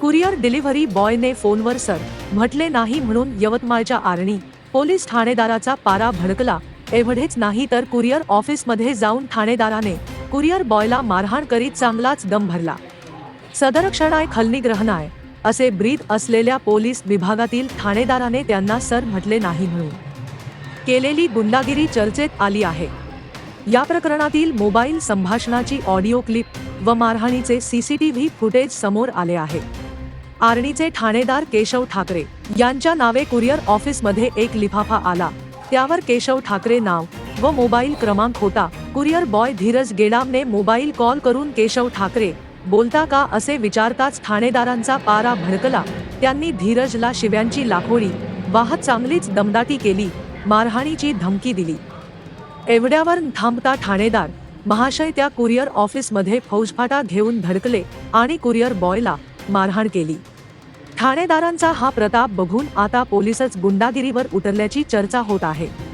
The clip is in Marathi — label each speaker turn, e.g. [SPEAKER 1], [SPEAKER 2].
[SPEAKER 1] कुरिअर डिलिव्हरी बॉयने फोनवर सर म्हटले नाही म्हणून यवतमाळच्या आर्णी. पोलीस ठाणेदाराचा पारा भडकला. एवढेच नाही तर कुरिअर ऑफिसमध्ये जाऊन ठाणेदाराने कुरिअर बॉयला मारहाण करीत चांगलाच दम भरला. सदर क्षणाय खलनिग्रहणाय असे ब्रीद असलेल्या पोलीस विभागातील ठाणेदाराने त्यांना सर म्हटले नाही म्हणून. केलेली गुंडागिरी चर्चेत आली आहे. या प्रकरणातील मोबाईल संभाषणाची ऑडिओ क्लिप व मारहाणीचे सीसीटीव्ही फुटेज समोर आले आहे. आर्णीचे ठाणेदार केशव ठाकरे यांच्या नावे कुरिअर ऑफिसमध्ये एक लिफाफा आला. त्यावर केशव ठाकरे नाव व मोबाईल क्रमांक होता. कुरिअर बॉय धीरज गेडामने मोबाईल कॉल करून केशव ठाकरे बोलता का? असे विचारताच ठाणेदारांचा पारा भडकला. त्यांनी धीरजला शिव्यांची लाखोडी वाहत चांगलीच दमदाटी केली मारहाणीची धमकी दिली. एवढ्यावर थांबता ठाणेदार महाशय त्या कुरिअर ऑफिसमध्ये फौजफाटा घेऊन धडकले आणि कुरिअर बॉयला मारहाण केली. ठाणेदारांचा हा प्रताप बघून आता पोलीसच गुंडागिरीवर उतरल्याची चर्चा होत आहे.